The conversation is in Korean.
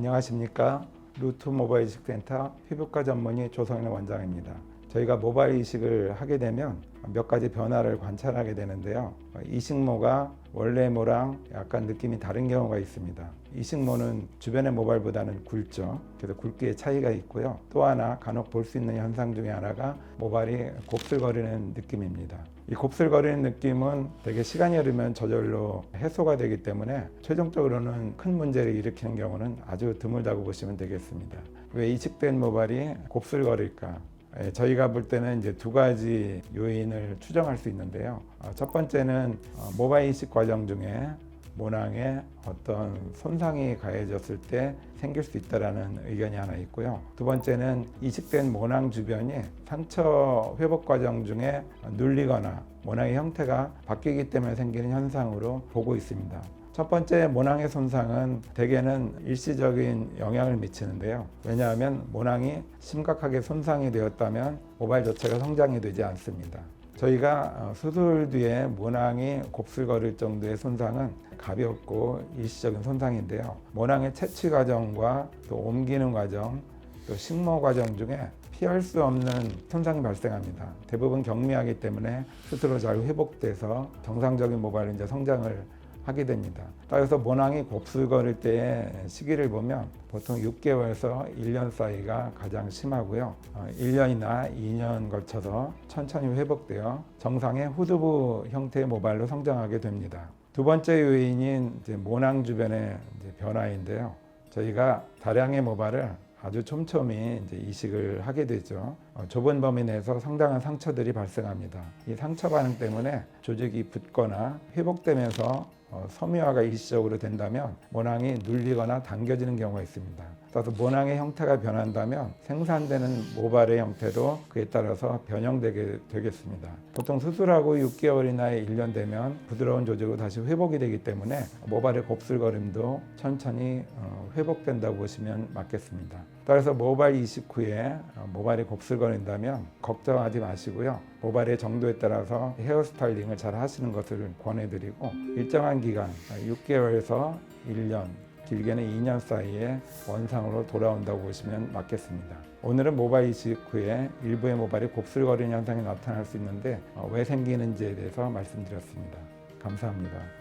안녕하십니까 루트 모바일 이식센터 피부과 전문의 조성현 원장입니다. 저희가 모바일 이식을 하게 되면 몇 가지 변화를 관찰하게 되는데요. 이식모가 원래 모랑 약간 느낌이 다른 경우가 있습니다. 이식모는 주변의 모발보다는 굵죠. 그래서 굵기의 차이가 있고요. 또 하나 간혹 볼 수 있는 현상 중에 하나가 모발이 곱슬거리는 느낌입니다. 이 곱슬거리는 느낌은 되게 시간이 흐르면 저절로 해소가 되기 때문에 최종적으로는 큰 문제를 일으키는 경우는 아주 드물다고 보시면 되겠습니다. 왜 이식된 모발이 곱슬거릴까? 예, 저희가 볼 때는 이제 두 가지 요인을 추정할 수 있는데요. 어, 첫 번째는 어, 모바일 이식 과정 중에 모낭에 어떤 손상이 가해졌을 때 생길 수 있다라는 의견이 하나 있고요. 두 번째는 이식된 모낭 주변이 상처 회복 과정 중에 눌리거나 모낭의 형태가 바뀌기 때문에 생기는 현상으로 보고 있습니다. 첫 번째 모낭의 손상은 대개는 일시적인 영향을 미치는데요. 왜냐하면 모낭이 심각하게 손상이 되었다면 모발 자체가 성장이 되지 않습니다. 저희가 어, 수술 뒤에 모낭이 곱슬거릴 정도의 손상은 가볍고 일시적인 손상인데요. 모낭의 채취 과정과 또 옮기는 과정, 또 식모 과정 중에 피할 수 없는 손상이 발생합니다. 대부분 경미하기 때문에 스스로 잘 회복돼서 정상적인 모발로 이제 성장을 하게 됩니다. 따라서 모낭이 곱슬거릴 때의 시기를 보면 보통 6개월에서 1년 사이가 가장 심하고요. 어, 1년이나 2년 걸쳐서 천천히 회복되어 정상의 후두부 형태의 모발로 성장하게 됩니다. 두 번째 요인인 모낭 주변의 변화인데요. 저희가 다량의 모발을 아주 촘촘히 이식을 하게 되죠. 어, 좁은 범위 내에서 상당한 상처들이 발생합니다. 이 상처 반응 때문에 조직이 붓거나 회복되면서 어, 섬유화가 일시적으로 된다면 모낭이 눌리거나 당겨지는 경우가 있습니다. 따라서 모낭의 형태가 변한다면 생산되는 모발의 형태도 그에 따라서 변형되게 되겠습니다. 보통 수술하고 6개월이나 1년 되면 부드러운 조직으로 다시 회복이 되기 때문에 모발의 곱슬거림도 천천히 어, 회복된다고 보시면 맞겠습니다. 따라서 모발 이식 후에 어, 모발이 곱슬거린다면 걱정하지 마시고요. 모발의 정도에 따라서 헤어 스타일링을 잘 하시는 것을 권해드리고 일정한 기간 6개월에서 1년 길게는 2년 사이에 원상으로 돌아온다고 보시면 맞겠습니다. 오늘은 모발 이식 후에 일부의 모발이 곱슬거리는 현상이 나타날 수 있는데 어, 왜 생기는지에 대해서 말씀드렸습니다. 감사합니다.